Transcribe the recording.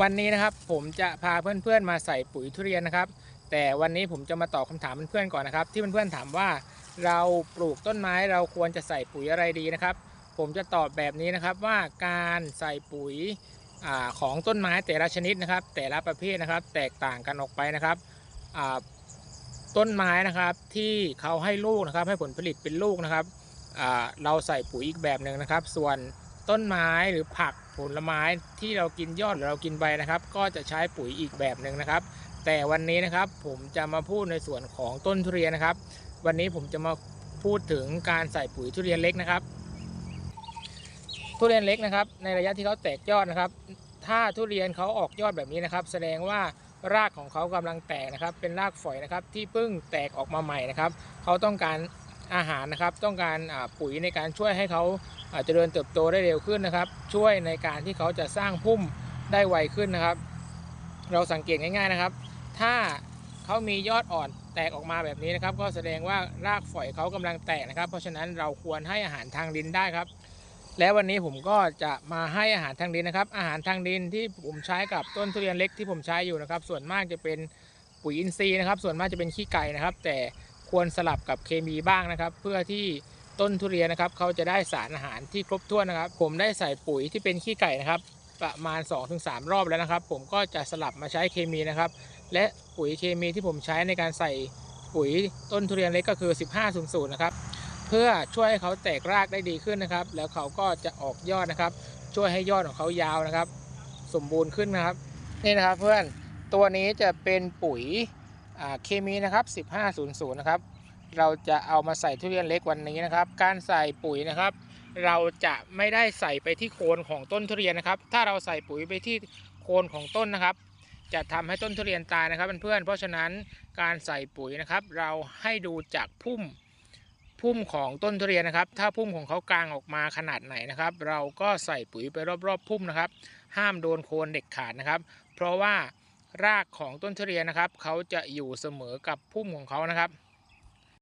วันนี้นะครับผมจะพาเพื่อนๆมาใส่ปุ๋ยทุเรียนนะครับ แต่วันนี้ผมจะมาตอบคำถามเพื่อนๆก่อนนะครับ ที่เพื่อนๆถามว่าเราปลูกต้นไม้เราควรจะใส่ปุ๋ยอะไรดีนะครับ ผมจะตอบแบบนี้นะครับว่าการใส่ปุ๋ยอของต้นไม้แต่ละชนิดนะครับ แต่ละประเภทนะครับ แตกต่างกันออกไปนะครับต้นไม้นะครับที่เขาให้ลูกนะครับให้ผลผลิตเป็นลูกนะครับเราใส่ปุ๋ยอีกแบบหนึ่งนะครับ ส่วน ต้นไม้หรือผักผลไม้ที่เรากินยอดหรือเรากินใบนะครับ ก็จะใช้ปุ๋ยอีกแบบหนึ่งนะครับ แต่วันนี้นะครับผมจะมาพูดในส่วนของต้นทุเรียนนะครับ วันนี้ผมจะมาพูดถึงการใส่ปุ๋ยทุเรียนเล็กนะครับ ทุเรียนเล็กนะครับ ในระยะที่เขาแตกยอดนะครับ ถ้าทุเรียนเขาออกยอดแบบนี้นะครับ แสดงว่ารากของเขากำลังแตกนะครับ เป็นรากฝอยนะครับ ที่เพิ่งแตกออกมาใหม่นะครับ เขาต้องการ อาหารนะครับ ต้องการปุ๋ยในการช่วยให้เขาเจริญเติบโตได้เร็วขึ้นนะครับ ช่วยในการที่เขาจะสร้างพุ่มได้ไวขึ้นนะครับ เราสังเกตง่ายๆนะครับ ถ้าเขามียอดอ่อนแตกออกมาแบบนี้นะครับ ก็แสดงว่ารากฝอยเขากำลังแตกนะครับ เพราะฉะนั้นเราควรให้อาหารทางดินได้ครับ และวันนี้ผมก็จะมาให้อาหารทางดินนะครับ อาหารทางดินที่ผมใช้กับต้นทุเรียนเล็กที่ผมใช้อยู่นะครับ ส่วนมากจะเป็นปุ๋ยอินทรีย์นะครับ ส่วนมากจะเป็นขี้ไก่นะครับ แต่ ควรสลับกับเคมีบ้างนะครับ เพื่อที่ต้นทุเรียนนะครับเขาจะได้สารอาหารที่ครบถ้วนนะครับ ผมได้ใส่ปุ๋ยที่เป็นขี้ไก่นะครับ ประมาณ 2-3 รอบแล้วนะครับ ผมก็จะสลับมาใช้เคมีนะครับ และปุ๋ยเคมีที่ผมใช้ในการใส่ปุ๋ยต้นทุเรียนเล็กก็คือ 1500นะครับเพื่อช่วยให้เขาแตกรากได้ดีขึ้นนะครับ แล้วเขาก็จะออกยอดนะครับ ช่วยให้ยอดของเขายาวนะครับ สมบูรณ์ขึ้นนะครับ นี่นะครับเพื่อนตัวนี้จะเป็นปุ๋ย เคมีนะครับ 1500 นะครับ เราจะเอามาใส่ทุเรียนเล็กวันนี้นะครับ การใส่ปุ๋ยนะครับ เราจะไม่ได้ใส่ไปที่โคนของต้นทุเรียนนะครับ ถ้าเราใส่ปุ๋ยไปที่โคนของต้นนะครับ จะทำให้ต้นทุเรียนตายนะครับเพื่อนๆเพราะฉะนั้นการใส่ปุ๋ยนะครับ เราให้ดูจากพุ่มพุ่มของต้นทุเรียนนะครับ ถ้าพุ่มของเขากลางออกมาขนาดไหนนะครับ เราก็ใส่ปุ๋ยไปรอบๆพุ่มนะครับ ห้ามโดนโคนเด็กขาดนะครับ เพราะว่า รากของต้นทุเรียนนะครับ เขาจะอยู่เสมอกับพุ่มของเขานะครับ